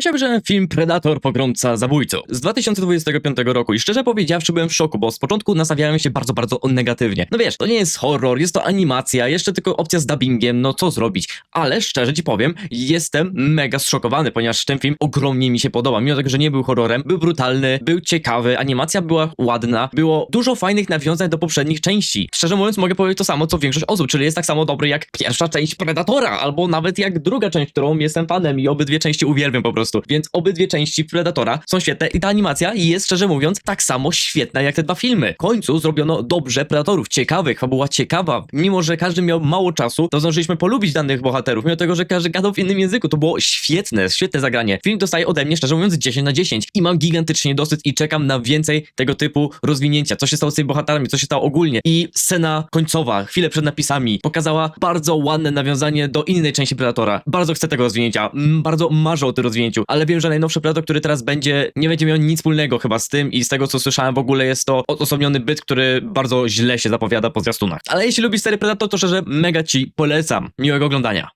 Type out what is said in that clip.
Chciałbym, że film Predator pogromca zabójcą z 2025 roku i szczerze powiedziawszy byłem w szoku, bo z początku nastawiałem się bardzo, bardzo negatywnie. No wiesz, to nie jest horror, jest to animacja, jeszcze tylko opcja z dubbingiem, no co zrobić? Ale szczerze ci powiem, jestem mega zszokowany, ponieważ ten film ogromnie mi się podoba, mimo tego, że nie był horrorem, był brutalny, był ciekawy, animacja była ładna, było dużo fajnych nawiązań do poprzednich części. Szczerze mówiąc mogę powiedzieć to samo, co większość osób, czyli jest tak samo dobry jak pierwsza część Predatora, albo nawet jak druga część, którą jestem fanem i obydwie części uwielbiam po prostu. Więc obydwie części Predatora są świetne i ta animacja jest szczerze mówiąc tak samo świetna jak te dwa filmy. W końcu zrobiono dobrze Predatorów, ciekawych, fabuła ciekawa. Mimo, że każdy miał mało czasu, to zdążyliśmy polubić danych bohaterów, mimo tego, że każdy gadał w innym języku. To było świetne, świetne zagranie. Film dostaje ode mnie szczerze mówiąc 10 na 10 i mam gigantycznie dosyć i czekam na więcej tego typu rozwinięcia. Co się stało z tymi bohaterami, co się stało ogólnie. I scena końcowa, chwilę przed napisami, pokazała bardzo ładne nawiązanie do innej części Predatora. Bardzo chcę tego rozwinięcia, bardzo marzę o tym rozwinięciu, ale wiem, że najnowszy Predator, który teraz będzie, nie będzie miał nic wspólnego chyba z tym i z tego co słyszałem w ogóle jest to odosobniony byt, który bardzo źle się zapowiada po zwiastunach. Ale jeśli lubisz serię Predator, to szczerze mega ci polecam. Miłego oglądania.